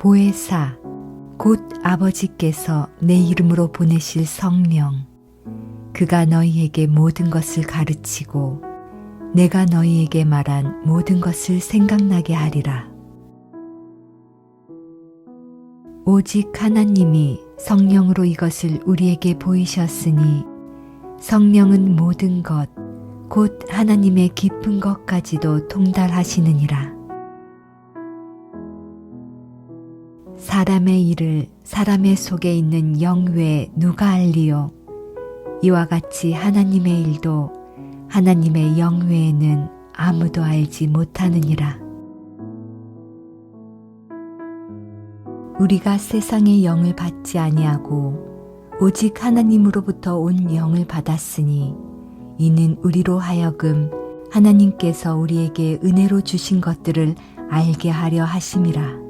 보혜사 곧 아버지께서 내 이름으로 보내실 성령 그가 너희에게 모든 것을 가르치고 내가 너희에게 말한 모든 것을 생각나게 하리라. 오직 하나님이 성령으로 이것을 우리에게 보이셨으니 성령은 모든 것, 곧 하나님의 깊은 것까지도 통달하시느니라. 사람의 일을 사람의 속에 있는 영 외에 누가 알리요? 이와 같이 하나님의 일도 하나님의 영 외에는 아무도 알지 못하느니라. 우리가 세상의 영을 받지 아니하고 오직 하나님으로부터 온 영을 받았으니 이는 우리로 하여금 하나님께서 우리에게 은혜로 주신 것들을 알게 하려 하심이라.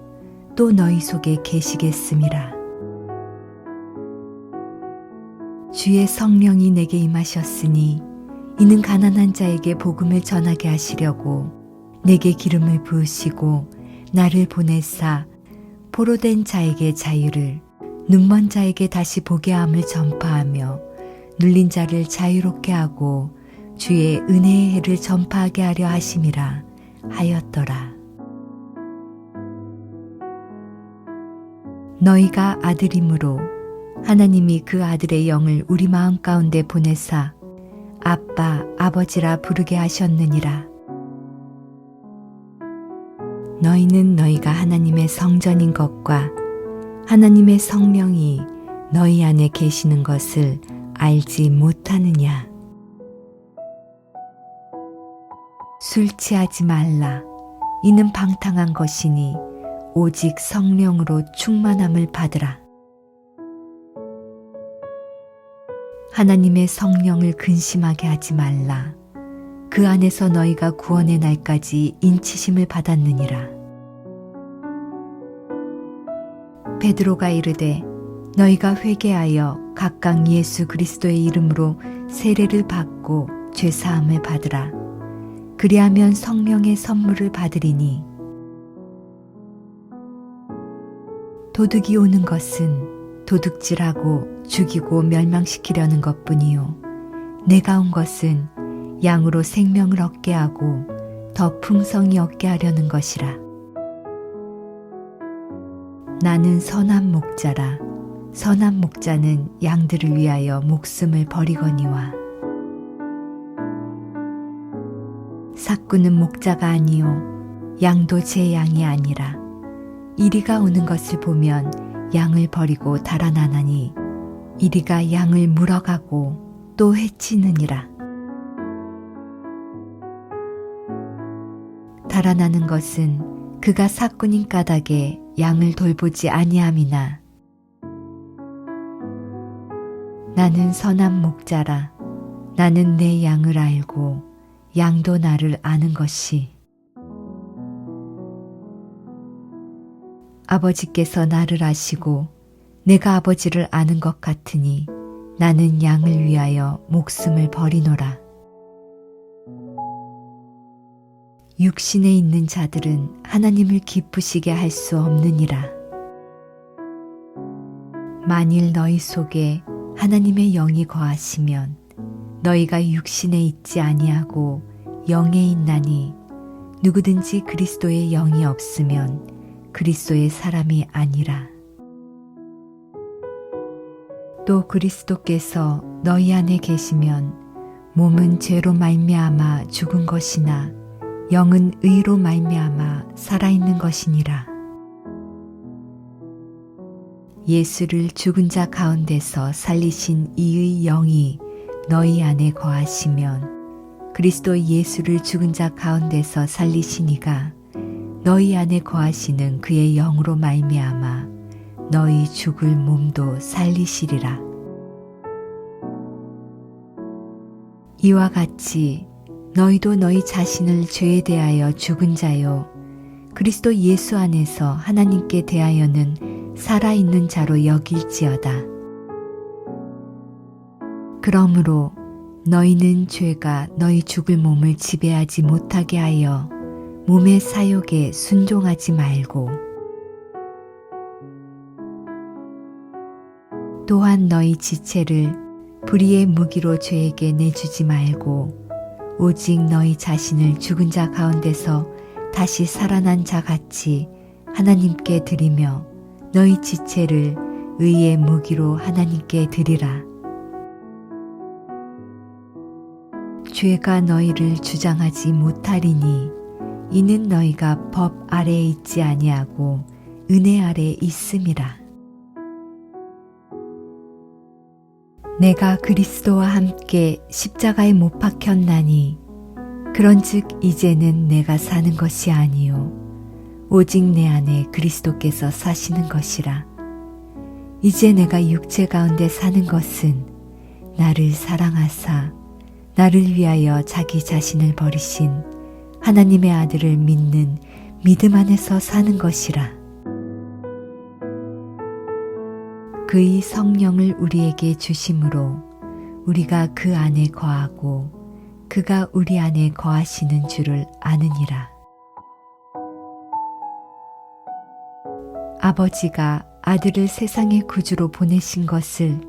또 너희 속에 계시겠음이라 주의 성령이 내게 임하셨으니 이는 가난한 자에게 복음을 전하게 하시려고 내게 기름을 부으시고 나를 보내사 포로된 자에게 자유를 눈먼 자에게 다시 보게 함을 전파하며 눌린 자를 자유롭게 하고 주의 은혜의 해를 전파하게 하려 하심이라 하였더라. 너희가 아들이므로 하나님이 그 아들의 영을 우리 마음 가운데 보내사 아빠, 아버지라 부르게 하셨느니라. 너희는 너희가 하나님의 성전인 것과 하나님의 성령이 너희 안에 계시는 것을 알지 못하느냐. 술 취하지 말라. 이는 방탕한 것이니 오직 성령으로 충만함을 받으라. 하나님의 성령을 근심하게 하지 말라. 그 안에서 너희가 구원의 날까지 인치심을 받았느니라. 베드로가 이르되 너희가 회개하여 각각 예수 그리스도의 이름으로 세례를 받고 죄 사함을 받으라. 그리하면 성령의 선물을 받으리니 도둑이 오는 것은 도둑질하고 죽이고 멸망시키려는 것뿐이요 내가 온 것은 양으로 생명을 얻게 하고 더 풍성히 얻게 하려는 것이라. 나는 선한 목자라. 선한 목자는 양들을 위하여 목숨을 버리거니와. 사꾸는 목자가 아니요 양도 제 양이 아니라 이리가 오는 것을 보면 양을 버리고 달아나나니 이리가 양을 물어가고 또 해치느니라. 달아나는 것은 그가 사꾼인 까닭에 양을 돌보지 아니함이나 나는 선한 목자라 나는 내 양을 알고 양도 나를 아는 것이 아버지께서 나를 아시고 내가 아버지를 아는 것 같으니 나는 양을 위하여 목숨을 버리노라. 육신에 있는 자들은 하나님을 기쁘시게 할 수 없느니라. 만일 너희 속에 하나님의 영이 거하시면 너희가 육신에 있지 아니하고 영에 있나니 누구든지 그리스도의 영이 없으면 그리스도의 사람이 아니라. 또 그리스도께서 너희 안에 계시면 몸은 죄로 말미암아 죽은 것이나 영은 의로 말미암아 살아있는 것이니라. 예수를 죽은 자 가운데서 살리신 이의 영이 너희 안에 거하시면 그리스도 예수를 죽은 자 가운데서 살리시니가 너희 안에 거하시는 그의 영으로 말미암아 너희 죽을 몸도 살리시리라. 이와 같이 너희도 너희 자신을 죄에 대하여 죽은 자요 그리스도 예수 안에서 하나님께 대하여는 살아있는 자로 여길지어다. 그러므로 너희는 죄가 너희 죽을 몸을 지배하지 못하게 하여 몸의 사욕에 순종하지 말고 또한 너희 지체를 불의의 무기로 죄에게 내주지 말고 오직 너희 자신을 죽은 자 가운데서 다시 살아난 자 같이 하나님께 드리며 너희 지체를 의의 무기로 하나님께 드리라. 죄가 너희를 주장하지 못하리니 이는 너희가 법 아래에 있지 아니하고 은혜 아래에 있음이라. 내가 그리스도와 함께 십자가에 못 박혔나니 그런즉 이제는 내가 사는 것이 아니요 오직 내 안에 그리스도께서 사시는 것이라. 이제 내가 육체 가운데 사는 것은 나를 사랑하사 나를 위하여 자기 자신을 버리신 하나님의 아들을 믿는 믿음 안에서 사는 것이라. 그의 성령을 우리에게 주심으로 우리가 그 안에 거하고 그가 우리 안에 거하시는 줄을 아느니라. 아버지가 아들을 세상의 구주로 보내신 것을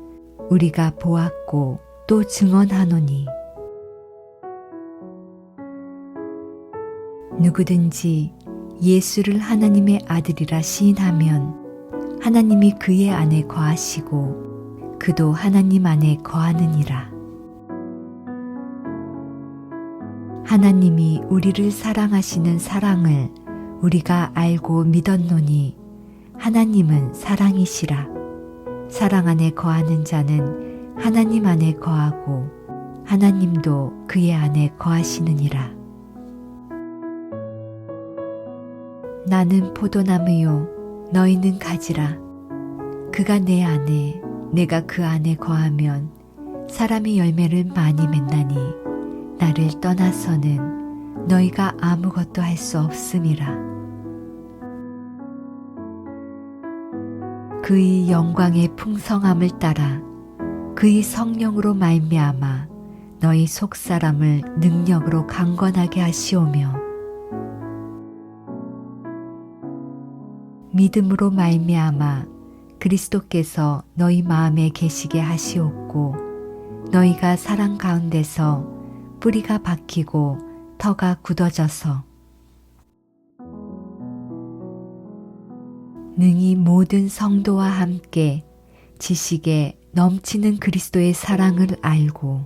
우리가 보았고 또 증언하노니 누구든지 예수를 하나님의 아들이라 시인하면 하나님이 그의 안에 거하시고 그도 하나님 안에 거하느니라. 하나님이 우리를 사랑하시는 사랑을 우리가 알고 믿었노니 하나님은 사랑이시라. 사랑 안에 거하는 자는 하나님 안에 거하고 하나님도 그의 안에 거하시느니라. 나는 포도나무요 너희는 가지라. 그가 내 안에 내가 그 안에 거하면 사람이 열매를 많이 맺나니 나를 떠나서는 너희가 아무것도 할 수 없음이라. 그의 영광의 풍성함을 따라 그의 성령으로 말미암아 너희 속사람을 능력으로 강건하게 하시오며 믿음으로 말미암아 그리스도께서 너희 마음에 계시게 하시옵고 너희가 사랑 가운데서 뿌리가 박히고 터가 굳어져서 능히 모든 성도와 함께 지식에 넘치는 그리스도의 사랑을 알고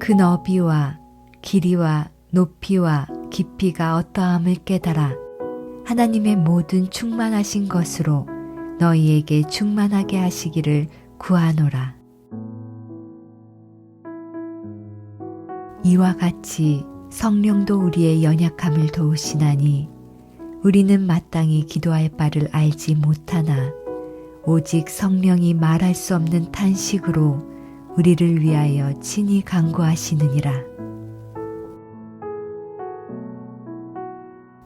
그 너비와 길이와 높이와 깊이가 어떠함을 깨달아 하나님의 모든 충만하신 것으로 너희에게 충만하게 하시기를 구하노라. 이와 같이 성령도 우리의 연약함을 도우시나니 우리는 마땅히 기도할 바를 알지 못하나 오직 성령이 말할 수 없는 탄식으로 우리를 위하여 친히 간구하시느니라.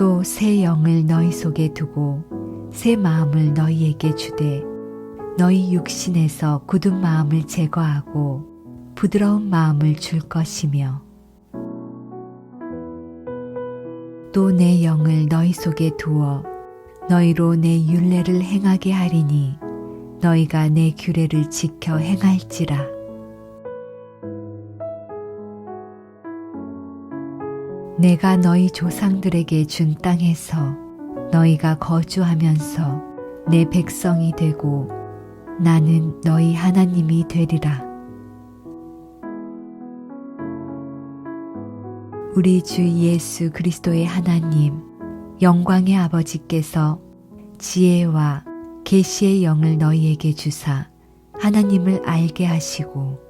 또 새 영을 너희 속에 두고 새 마음을 너희에게 주되 너희 육신에서 굳은 마음을 제거하고 부드러운 마음을 줄 것이며 또 내 영을 너희 속에 두어 너희로 내 윤례를 행하게 하리니 너희가 내 규례를 지켜 행할지라 내가 너희 조상들에게 준 땅에서 너희가 거주하면서 내 백성이 되고 나는 너희 하나님이 되리라. 우리 주 예수 그리스도의 하나님, 영광의 아버지께서 지혜와 계시의 영을 너희에게 주사 하나님을 알게 하시고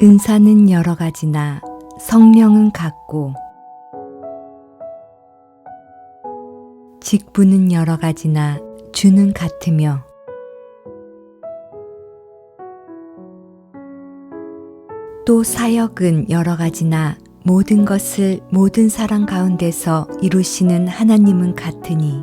은사는 여러 가지나 성령은 같고 직분은 여러 가지나 주는 같으며 또 사역은 여러 가지나 모든 것을 모든 사람 가운데서 이루시는 하나님은 같으니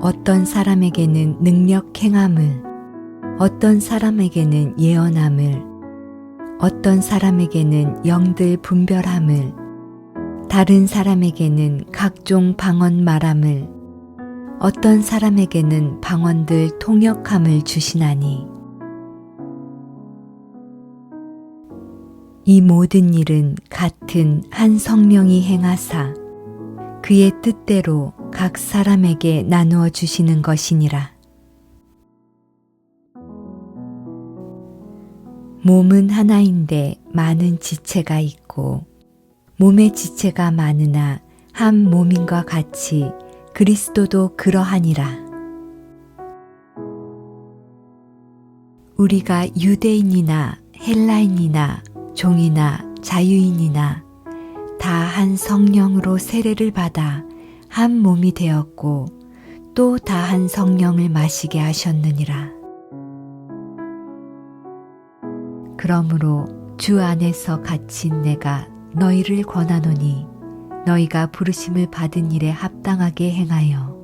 어떤 사람에게는 능력 행함을 어떤 사람에게는 예언함을, 어떤 사람에게는 영들 분별함을, 다른 사람에게는 각종 방언 말함을, 어떤 사람에게는 방언들 통역함을 주시나니, 이 모든 일은 같은 한 성령이 행하사 그의 뜻대로 각 사람에게 나누어 주시는 것이니라. 몸은 하나인데 많은 지체가 있고 몸의 지체가 많으나 한 몸인과 같이 그리스도도 그러하니라. 우리가 유대인이나 헬라인이나 종이나 자유인이나 다 한 성령으로 세례를 받아 한 몸이 되었고 또 다한 성령을 마시게 하셨느니라. 그러므로 주 안에서 갇힌 내가 너희를 권하노니 너희가 부르심을 받은 일에 합당하게 행하여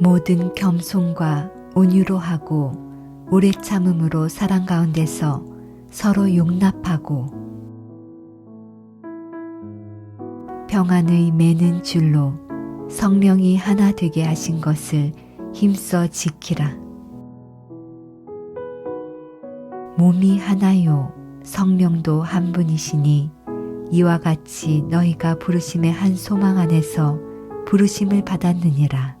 모든 겸손과 온유로 하고 오래 참음으로 사랑 가운데서 서로 용납하고 평안의 매는 줄로 성령이 하나 되게 하신 것을 힘써 지키라. 몸이 하나요 성령도 한 분이시니 이와 같이 너희가 부르심의 한 소망 안에서 부르심을 받았느니라.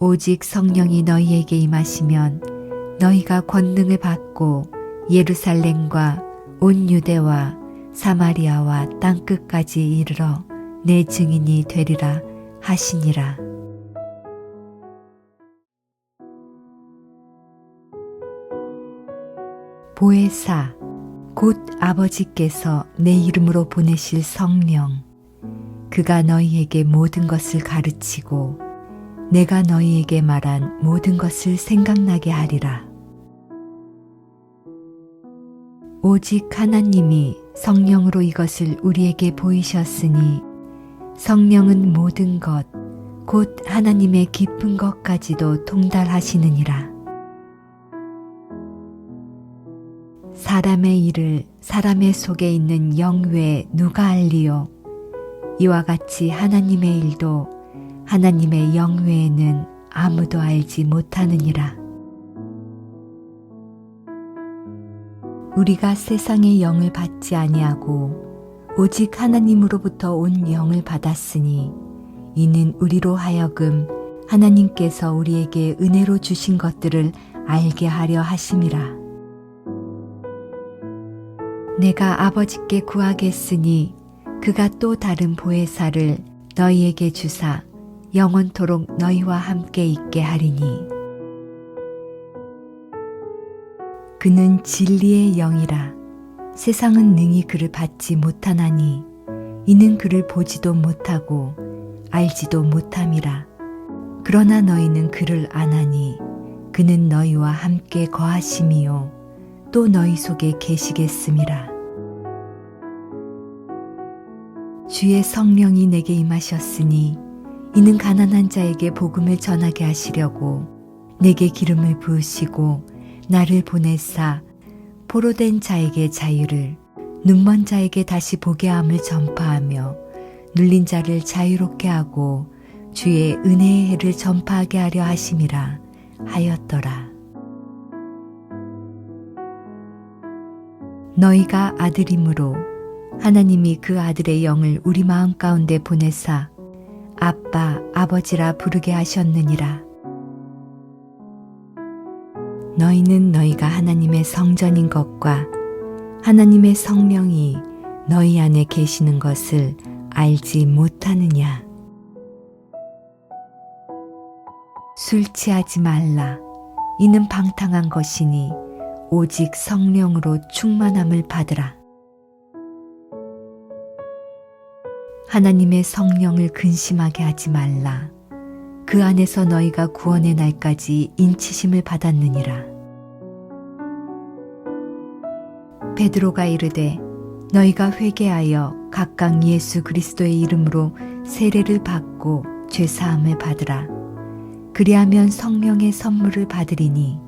오직 성령이 너희에게 임하시면 너희가 권능을 받고 예루살렘과 온 유대와 사마리아와 땅 끝까지 이르러 내 증인이 되리라 하시니라. 보혜사 곧 아버지께서 내 이름으로 보내실 성령 그가 너희에게 모든 것을 가르치고 내가 너희에게 말한 모든 것을 생각나게 하리라. 오직 하나님이 성령으로 이것을 우리에게 보이셨으니 성령은 모든 것, 곧 하나님의 깊은 것까지도 통달하시느니라. 사람의 일을 사람의 속에 있는 영 외에 누가 알리요? 이와 같이 하나님의 일도 하나님의 영 외에는 아무도 알지 못하느니라. 우리가 세상의 영을 받지 아니하고 오직 하나님으로부터 온 영을 받았으니 이는 우리로 하여금 하나님께서 우리에게 은혜로 주신 것들을 알게 하려 하심이라. 내가 아버지께 구하겠으니 그가 또 다른 보혜사를 너희에게 주사 영원토록 너희와 함께 있게 하리니 그는 진리의 영이라 세상은 능히 그를 받지 못하나니 이는 그를 보지도 못하고 알지도 못함이라. 그러나 너희는 그를 아나니 그는 너희와 함께 거하심이요 또 너희 속에 계시겠음이라 주의 성령이 내게 임하셨으니 이는 가난한 자에게 복음을 전하게 하시려고 내게 기름을 부으시고 나를 보내사 포로된 자에게 자유를 눈먼 자에게 다시 보게 함을 전파하며 눌린 자를 자유롭게 하고 주의 은혜의 해를 전파하게 하려 하심이라 하였더라. 너희가 아들이므로 하나님이 그 아들의 영을 우리 마음 가운데 보내사 아빠, 아버지라 부르게 하셨느니라. 너희는 너희가 하나님의 성전인 것과 하나님의 성령이 너희 안에 계시는 것을 알지 못하느냐. 술 취하지 말라. 이는 방탕한 것이니 오직 성령으로 충만함을 받으라. 하나님의 성령을 근심하게 하지 말라. 그 안에서 너희가 구원의 날까지 인치심을 받았느니라. 베드로가 이르되 너희가 회개하여 각각 예수 그리스도의 이름으로 세례를 받고 죄 사함을 받으라. 그리하면 성령의 선물을 받으리니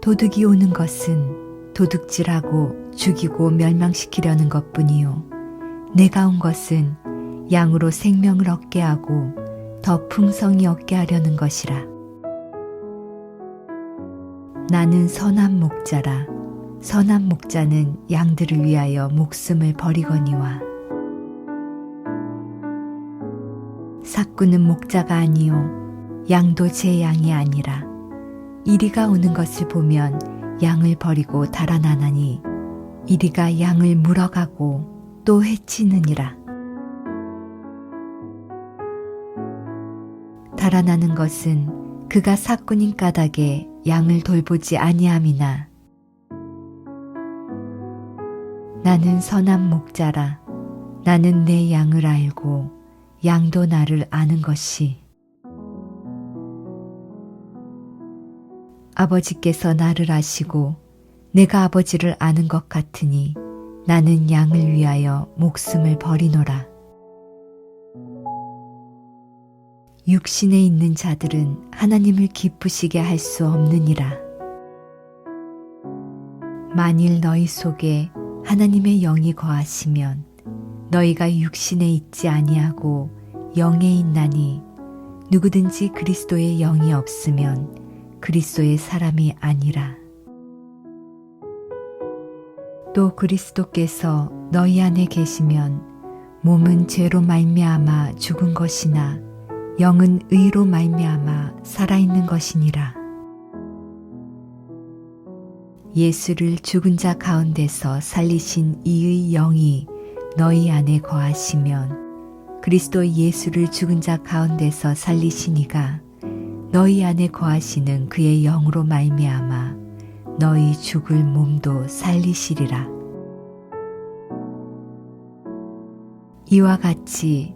도둑이 오는 것은 도둑질하고 죽이고 멸망시키려는 것뿐이요 내가 온 것은 양으로 생명을 얻게 하고 더 풍성히 얻게 하려는 것이라. 나는 선한 목자라. 선한 목자는 양들을 위하여 목숨을 버리거니와 사꾸는 목자가 아니요 양도 제 양이 아니라. 이리가 오는 것을 보면 양을 버리고 달아나나니 이리가 양을 물어가고 또 해치느니라 달아나는 것은 그가 사꾼인 까닭에 양을 돌보지 아니함이나. 나는 선한 목자라. 나는 내 양을 알고 양도 나를 아는 것이. 아버지께서 나를 아시고 내가 아버지를 아는 것 같으니 나는 양을 위하여 목숨을 버리노라. 육신에 있는 자들은 하나님을 기쁘시게 할 수 없느니라. 만일 너희 속에 하나님의 영이 거하시면 너희가 육신에 있지 아니하고 영에 있나니 누구든지 그리스도의 영이 없으면 그리스도의 사람이 아니라. 또 그리스도께서 너희 안에 계시면 몸은 죄로 말미암아 죽은 것이나 영은 의로 말미암아 살아있는 것이니라. 예수를 죽은 자 가운데서 살리신 이의 영이 너희 안에 거하시면 그리스도 예수를 죽은 자 가운데서 살리시니가 너희 안에 거하시는 그의 영으로 말미암아 너희 죽을 몸도 살리시리라. 이와 같이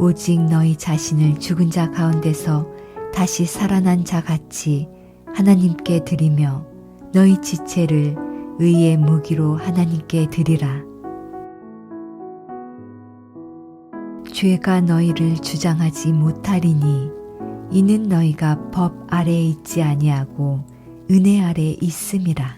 오직 너희 자신을 죽은 자 가운데서 다시 살아난 자 같이 하나님께 드리며 너희 지체를 의의 무기로 하나님께 드리라. 죄가 너희를 주장하지 못하리니 이는 너희가 법 아래에 있지 아니하고 은혜 아래에 있음이라.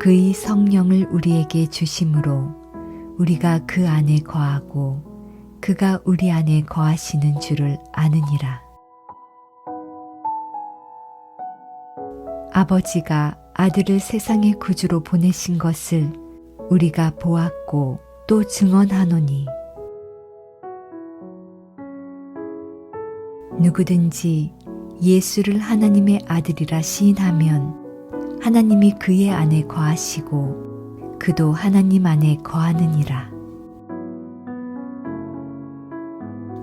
그의 성령을 우리에게 주심으로 우리가 그 안에 거하고 그가 우리 안에 거하시는 줄을 아느니라. 아버지가 아들을 세상의 구주로 보내신 것을 우리가 보았고 또 증언하노니 누구든지 예수를 하나님의 아들이라 시인하면 하나님이 그의 안에 거하시고 그도 하나님 안에 거하느니라.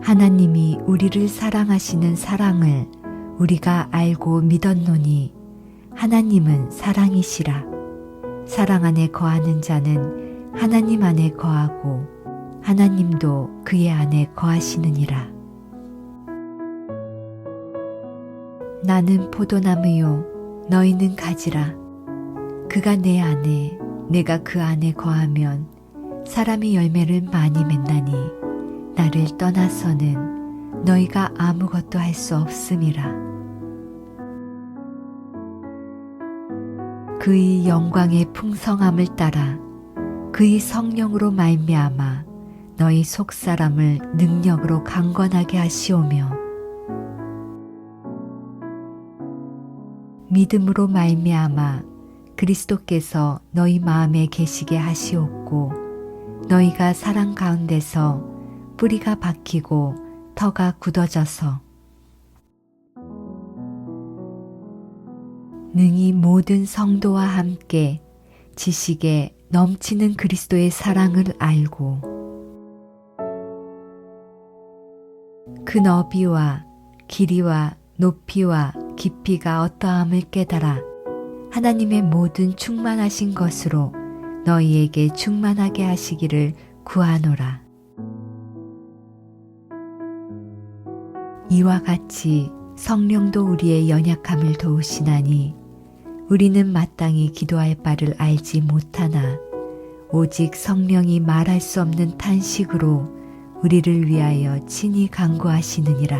하나님이 우리를 사랑하시는 사랑을 우리가 알고 믿었노니 하나님은 사랑이시라. 사랑 안에 거하는 자는 하나님 안에 거하고 하나님도 그의 안에 거하시느니라. 나는 포도나무요 너희는 가지라. 그가 내 안에 내가 그 안에 거하면 사람이 열매를 많이 맺나니 나를 떠나서는 너희가 아무것도 할 수 없음이라. 그의 영광의 풍성함을 따라 그의 성령으로 말미암아 너희 속 사람을 능력으로 강건하게 하시오며 믿음으로 말미암아 그리스도께서 너희 마음에 계시게 하시옵고 너희가 사랑 가운데서 뿌리가 박히고 터가 굳어져서 능히 모든 성도와 함께 지식에 넘치는 그리스도의 사랑을 알고 그 너비와 길이와 높이와 깊이가 어떠함을 깨달아 하나님의 모든 충만하신 것으로 너희에게 충만하게 하시기를 구하노라. 이와 같이 성령도 우리의 연약함을 도우시나니 우리는 마땅히 기도할 바를 알지 못하나 오직 성령이 말할 수 없는 탄식으로 우리를 위하여 친히 간구하시느니라.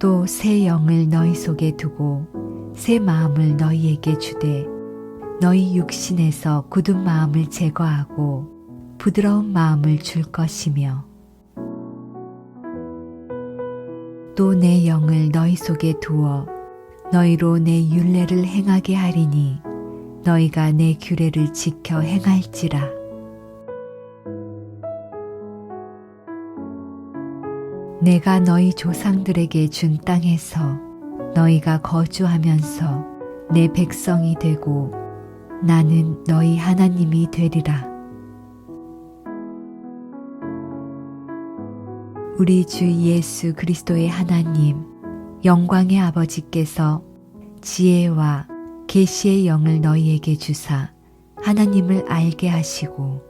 또 새 영을 너희 속에 두고 새 마음을 너희에게 주되 너희 육신에서 굳은 마음을 제거하고 부드러운 마음을 줄 것이며 또 내 영을 너희 속에 두어 너희로 내 윤례를 행하게 하리니 너희가 내 규례를 지켜 행할지라. 내가 너희 조상들에게 준 땅에서 너희가 거주하면서 내 백성이 되고 나는 너희 하나님이 되리라. 우리 주 예수 그리스도의 하나님, 영광의 아버지께서 지혜와 계시의 영을 너희에게 주사 하나님을 알게 하시고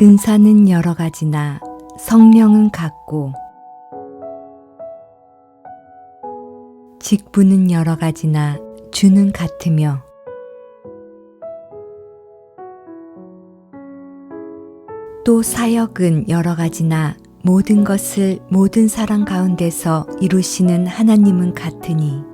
은사는 여러 가지나 성령은 같고 직분은 여러 가지나 주는 같으며 또 사역은 여러 가지나 모든 것을 모든 사람 가운데서 이루시는 하나님은 같으니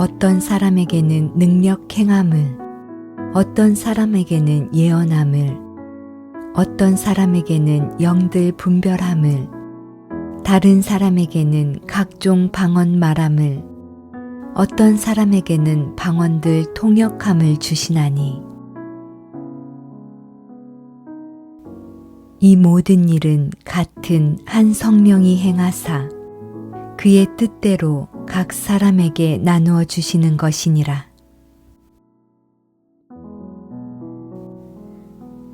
어떤 사람에게는 능력 행함을 어떤 사람에게는 예언함을 어떤 사람에게는 영들 분별함을 다른 사람에게는 각종 방언 말함을 어떤 사람에게는 방언들 통역함을 주시나니. 이 모든 일은 같은 한 성령이 행하사 그의 뜻대로 각 사람에게 나누어 주시는 것이니라.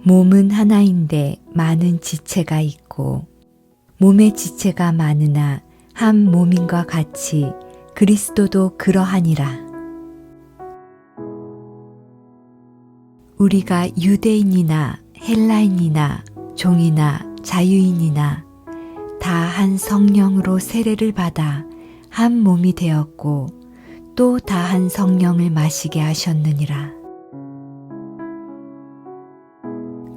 몸은 하나인데 많은 지체가 있고 몸의 지체가 많으나 한 몸인과 같이 그리스도도 그러하니라. 우리가 유대인이나 헬라인이나 종이나 자유인이나 다 한 성령으로 세례를 받아 한 몸이 되었고 또 다 한 성령을 마시게 하셨느니라.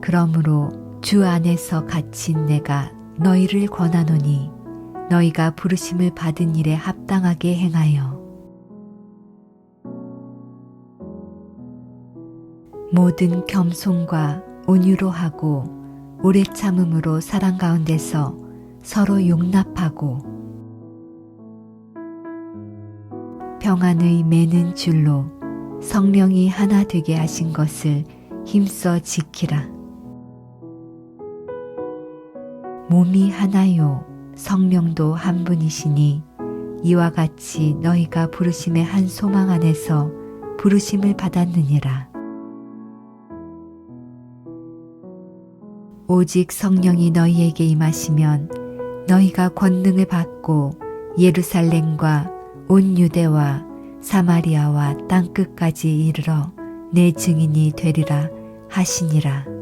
그러므로 주 안에서 갇힌 내가 너희를 권하노니 너희가 부르심을 받은 일에 합당하게 행하여 모든 겸손과 온유로 하고 오래 참음으로 사랑 가운데서 서로 용납하고 평안의 매는 줄로 성령이 하나 되게 하신 것을 힘써 지키라. 몸이 하나요 성령도 한 분이시니 이와 같이 너희가 부르심의 한 소망 안에서 부르심을 받았느니라. 오직 성령이 너희에게 임하시면 너희가 권능을 받고 예루살렘과 온 유대와 사마리아와 땅 끝까지 이르러 내 증인이 되리라 하시니라.